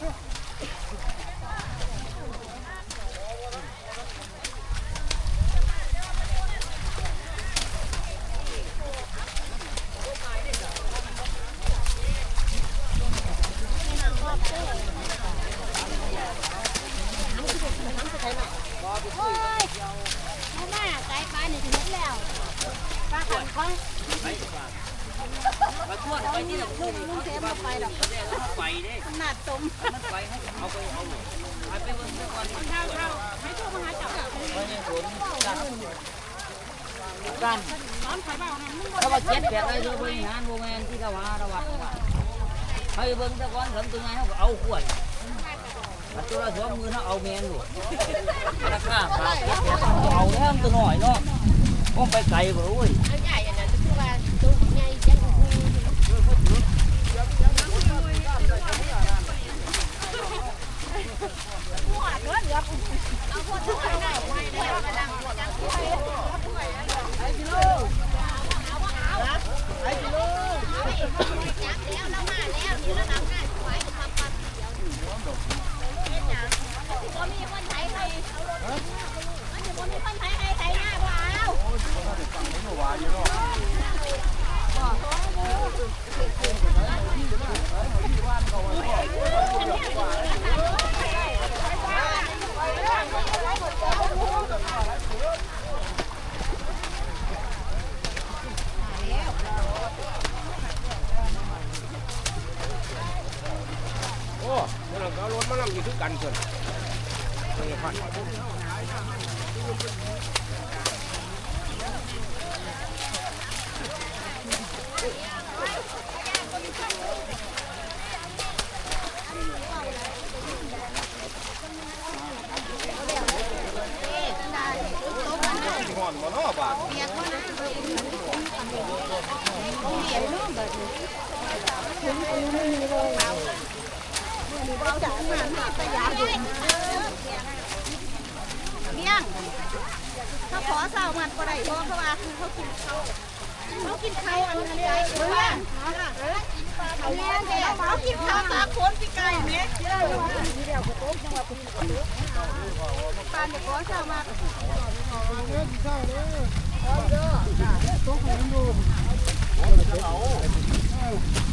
โอ้ยเอามาไก่ปลานี่ถึงแล้วปลาขันของมาชวนไปที่ไหนลุงลุงเทมาไปดอกไปเด้ กันร้อนไข่เบานะมึงถ้าว่าเจ็ดแปดอะไรดูบริหารโมเมนที่ละว่าระวัดให้เบิ่งตะกอนทำตัวไงเขาเอาขวดตัวละสองมือเขาเอาแมนอยู่ราคาขาเจ็ดแปดเอาแล้วตัวหน่อยเนาะผมไปไกลบ่รู้เอาใหญ่อันนั้นคือว่าตุ้ใหญ่จังหัวเนื้อเหลือเอาหัวทุกคนได้ไม่ได้มาดังหัวจังหัวไอ้กิโลไอ้กิโลจับแล้วแล้วมาแล้วนี่ระดับหน้าสวยกับปั๊บเดี๋ยวเป็นหยังก็มีคนไทยใครเอารถมันจะบ่มีคนไทยใครไทยหน้าบ่เอา โอ้เมื่อเรารถมานั่งอยู่คือกันเพิ่นนี่พันห่อนบ่เนาะบาทเลี้ย งเขาขอเศร้ามันก็ได้เพราะเขาว่าเขากินเขาเขากินเขาอันนั้นใจเลี้ยงเขาเลี้ยงเด็กเขากินข้าวตาคนพี่ไก่เม็ดเยอะเลยทีเดียวก็โต๊ะจังหวะคุณปานเด็กขอเศร้ามา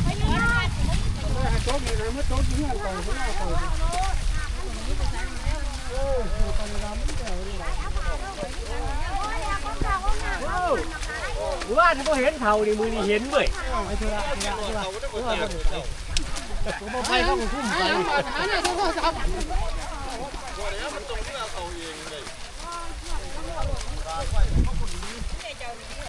ไปนี่นะ โต๊ะนี่านก่อนที่งานก่อนว่าเห็นเท่านี่มือนี่เห็นเว้ยไม่เท่าไม่เท่าไม่เท่าไรผมไปเขาคุ้มไปหาเนี่ยโทรศัพท์